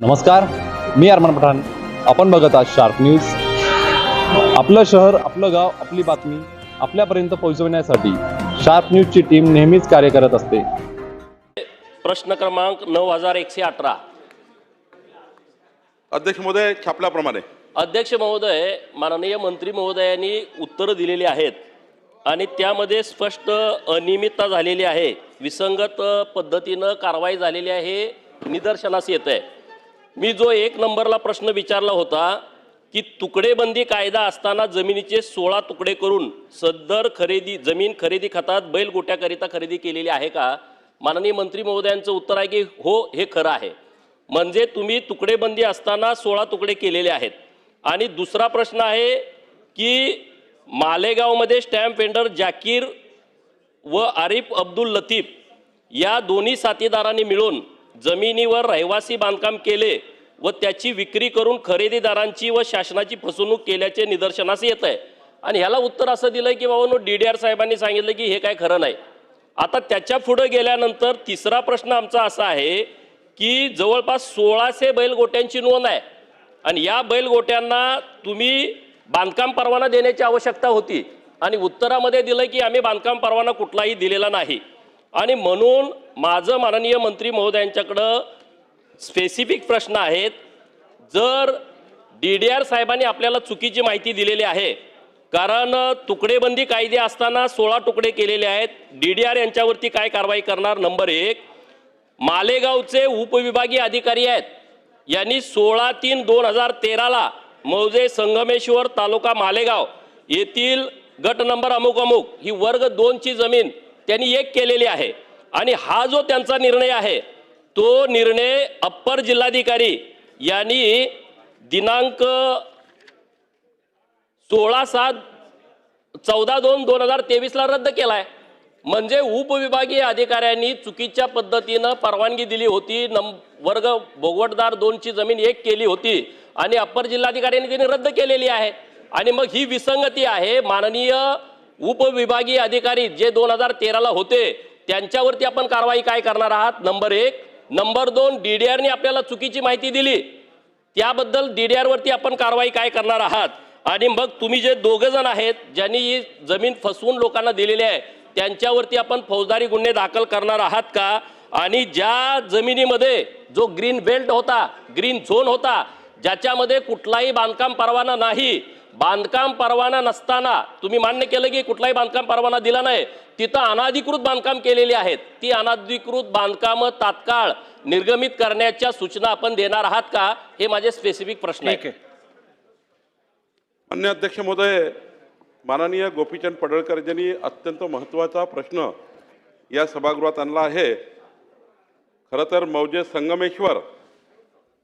नमस्कार मी अरमान पठाण. आपण बघत आहात शार्प न्यूज आपलं शहर आपलं गाव आपली बातमी आपल्यापर्यंत पोहोचवण्यासाठी शार्प न्यूजची टीम नेहमीच कार्य करत असते. प्रश्न क्रमांक नऊ हजार एकशे अठरा. अध्यक्ष महोदय छापल्याप्रमाणे. अध्यक्ष महोदय माननीय मंत्री महोदयांनी उत्तरं दिलेली आहेत आणि त्यामध्ये स्पष्ट अनियमितता झालेली आहे. विसंगत पद्धतीनं कारवाई झालेली आहे. निदर्शनास येत आहे मी जो एक नंबरला प्रश्न विचारला होता की तुकडेबंदी कायदा असताना जमिनीचे सोळा तुकडे करून सदर खरेदी जमीन खरेदी खतात बैलगोट्याकरिता खरेदी केलेली आहे का? माननीय मंत्री महोदयांचं उत्तर आहे की हो हे खरं आहे. म्हणजे तुम्ही तुकडेबंदी असताना सोळा तुकडे केलेले आहेत. आणि दुसरा प्रश्न आहे की मालेगावमध्ये स्टॅम्प वेंडर जाकीर व आरिफ अब्दुल लतीफ या दोन्ही साथीदारांनी मिळून जमिनीवर रहिवासी बांधकाम केले व त्याची विक्री करून खरेदीदारांची व शासनाची फसवणूक केल्याचे निदर्शनास येत आहे. आणि ह्याला उत्तर असं दिलं की बाबा डी डी आर साहेबांनी सांगितलं की हे काय खरं नाही. आता त्याच्या पुढं गेल्यानंतर तिसरा प्रश्न आमचा असा आहे की जवळपास सोळाशे बैलगोट्यांची नोंद आहे. आणि या बैलगोट्यांना तुम्ही बांधकाम परवाना देण्याची आवश्यकता होती. आणि उत्तरामध्ये दिलं की आम्ही बांधकाम परवाना कुठलाही दिलेला नाही. आणि म्हणून माझं माननीय मंत्री महोदयांच्याकडं स्पेसिफिक प्रश्न आहेत. जर डी डी आर साहेबांनी आपल्याला चुकीची माहिती दिलेली आहे कारण तुकडेबंदी कायदे असताना सोळा तुकडे केलेले आहेत. डी डी आर यांच्यावरती काय कारवाई करणार? नंबर एक मालेगावचे उपविभागीय अधिकारी आहेत. यांनी सोळा तीन दोन हजार तेराला मौजे संगमेश्वर तालुका मालेगाव येथील गट नंबर अमुक अमुक ही वर्ग दोनची जमीन त्यांनी एक केलेली आहे. आणि हा जो त्यांचा निर्णय आहे तो निर्णय अप्पर जिल्हाधिकारी यांनी दिनांक सोळा सात चौदा दोन दोन हजार तेवीसला रद्द केला आहे म्हणजे उपविभागीय अधिकाऱ्यांनी चुकीच्या पद्धतीनं परवानगी दिली होती नम वर्ग भोगवटदार दोनची जमीन एक केली होती आणि अप्पर जिल्हाधिकाऱ्यांनी त्यांनी रद्द केलेली आहे. आणि मग ही विसंगती आहे माननीय उपविभागीय अधिकारी जे दोन हजार तेराला होते त्यांच्यावरती आपण कारवाई काय करणार आहात? नंबर एक. नंबर दोन डी डी आरने आपल्याला चुकीची माहिती दिली. त्याबद्दल डी डी आरवरती आपण कारवाई काय करणार आहात? आणि मग तुम्ही जे दोघं जण आहेत ज्यांनी ही जमीन फसवून लोकांना दिलेली आहे त्यांच्यावरती आपण फौजदारी गुन्हे दाखल करणार आहात का? आणि ज्या जमिनीमध्ये जो ग्रीन बेल्ट होता ग्रीन झोन होता ज्याच्यामध्ये कुठलाही बांधकाम परवाना नाही बांधकाम परवाना नसताना तुम्ही मान्य केलं की कुठलाही बांधकाम परवाना दिला नाही. तिथं अनाधिकृत बांधकाम केलेली आहेत. ती अनाधिकृत बांधकामं तात्काळ निर्गमित करण्याच्या सूचना आपण देणार आहात का? हे माझे स्पेसिफिक प्रश्न आहे. मान्य अध्यक्ष महोदय माननीय गोपीचंद पडळकर यांनी अत्यंत महत्त्वाचा प्रश्न या सभागृहात आणला आहे खरं तर मौजे संगमेश्वर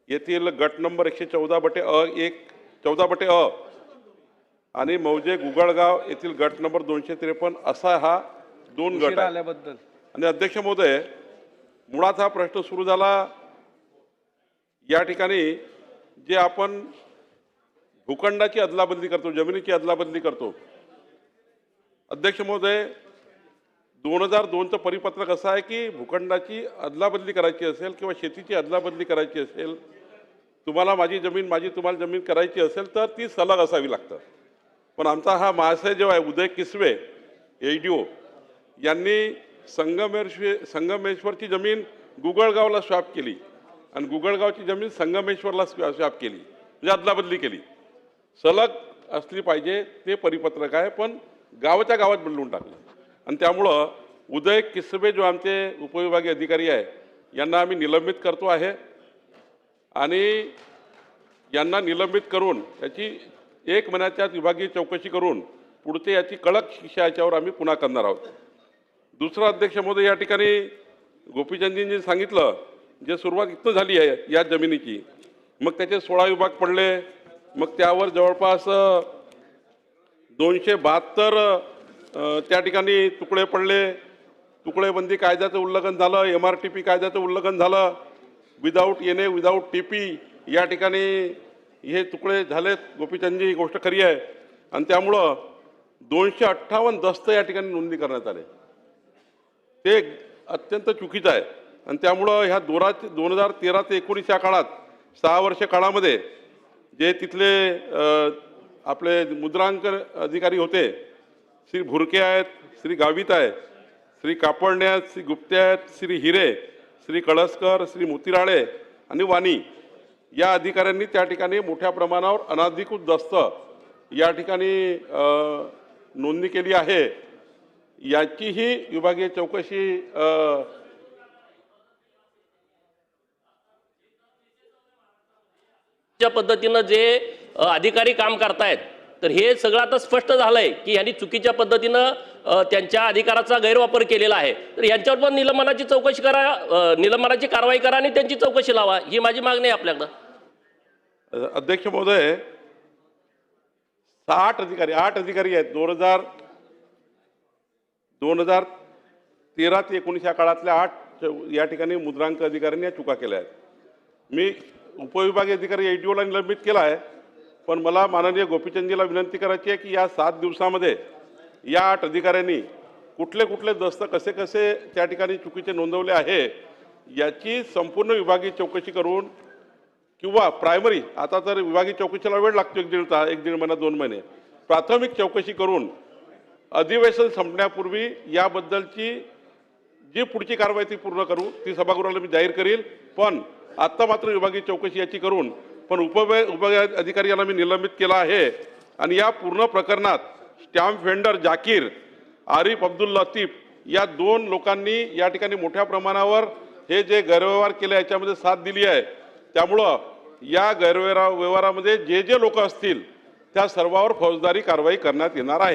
येथील गट नंबर एकशे चौदा बटे अ एक चौदा बटे अ आणि मौजे गुगळगाव येथील गट नंबर दोनशे त्रेपन्न असा हा दोन गट आल्याबद्दल. आणि अध्यक्ष महोदय मुळात हा प्रश्न सुरू झाला. या ठिकाणी जे आपण भूखंडाची अदलाबदली करतो जमिनीची अदलाबदली करतो अध्यक्ष महोदय दोन हजार दोनचं परिपत्रक असं आहे की भूखंडाची अदलाबदली करायची असेल किंवा शेतीची अदलाबदली करायची असेल तुम्हाला माझी जमीन माझी तुम्हाला जमीन करायची असेल तर ती सलग असावी लागतं. पण आमचा हा महाशय जो आहे उदय किसवे ए डी ओ यांनी संगमेश्वर संगमेश्वरची जमीन गुगळगावला स्वॅप केली. आणि गुगळगावची जमीन संगमेश्वरला स्वॅ स्वॅप केली. म्हणजे अदलाबदली केली. सलग असली पाहिजे ते परिपत्रक आहे पण गावाच्या गावात बदलून टाकलं. आणि त्यामुळं उदय किसबे जो आमचे उपविभागीय अधिकारी आहे यांना आम्ही निलंबित करतो आहे. आणि यांना निलंबित करून त्याची एक महिन्याच्या विभागीय चौकशी करून पुढचे याची कडक शिक्षा याच्यावर आम्ही पुन्हा करणार आहोत. दुसरा अध्यक्ष महोदय या ठिकाणी गोपीचंदजींनी सांगितलं जे सुरुवात इथं झाली आहे या जमिनीची मग त्याचे सोळा विभाग पडले मग त्यावर जवळपास दोनशे बहात्तर त्या ठिकाणी तुकडे पडले. तुकडेबंदी कायद्याचं उल्लंघन झालं एम आर टी पी कायद्याचं उल्लंघन झालं. विदाऊट येणे विदाऊट टी पी या ठिकाणी हे तुकडे झालेत. गोपीचंदजी ही गोष्ट खरी आहे. आणि त्यामुळं दोनशे अठ्ठावन्न दस्त या ठिकाणी नोंदणी करण्यात आले. ते अत्यंत चुकीचं आहे. आणि त्यामुळं ह्या दोरा दोन हजार तेरा ते एकोणीस या काळात सहा वर्ष काळामध्ये जे तिथले आपले मुद्रांक अधिकारी होते श्री भुरके आहेत श्री गावित आहे श्री कापडणे आहेत श्री गुप्ते आहेत श्री हिरे श्री कळसकर श्री मोतीराळे आणि वाणी या अधिकाऱ्यांनी त्या ठिकाणी मोठ्या प्रमाणावर अनाधिकृत दस्त या ठिकाणी नोंदणी केली आहे. याचीही विभागीय चौकशी ज्या पद्धतीनं जे अधिकारी काम करतायत तर हे सगळं आता स्पष्ट झालंय की यांनी चुकीच्या पद्धतीनं त्यांच्या अधिकाराचा गैरवापर केलेला आहे. तर यांच्यावर पण निलंबनाची चौकशी करा निलंबनाची कारवाई करा आणि त्यांची चौकशी लावा ही माझी मागणी आहे आपल्याकडं. अध्यक्ष महोदय साठ अधिकारी आठ अधिकारी आहेत. दोन हजार दोन हजार तेरा ते एकोणीस या काळातल्या आठ या ठिकाणी मुद्रांक अधिकाऱ्यांनी या चुका केल्या आहेत. मी उपविभागीय अधिकारी एडीओला ओला निलंबित केला आहे. पण मला माननीय गोपीचंदजीला विनंती करायची आहे की या सात दिवसामध्ये या आठ अधिकाऱ्यांनी कुठले कुठले दस्त कसे कसे त्या ठिकाणी चुकीचे नोंदवले आहे याची संपूर्ण विभागीय चौकशी करून किंवा प्रायमरी आता तर विभागीय चौकशीला वेळ लागतो एक दीड ता एक दीड महिना दोन महिने. प्राथमिक चौकशी करून अधिवेशन संपण्यापूर्वी याबद्दलची जी पुढची कारवाई ती पूर्ण करू ती सभागृहाला मी जाहीर करील. पण आत्ता मात्र विभागीय चौकशी याची करून पण उपवे उप अधिकारी याला मी निलंबित केला आहे. आणि या पूर्ण प्रकरणात स्टॅम्प व्हेंडर जाकीर आरिफ अब्दुल लतीफ या दोन लोकांनी या ठिकाणी मोठ्या प्रमाणावर हे जे गैरव्यवहार केले याच्यामध्ये साथ दिली आहे. त्यामुळं या गैरव्यवहारा व्यवहारामध्ये जे जे लोक असतील त्या सर्वावर फौजदारी कारवाई करण्यात येणार आहे.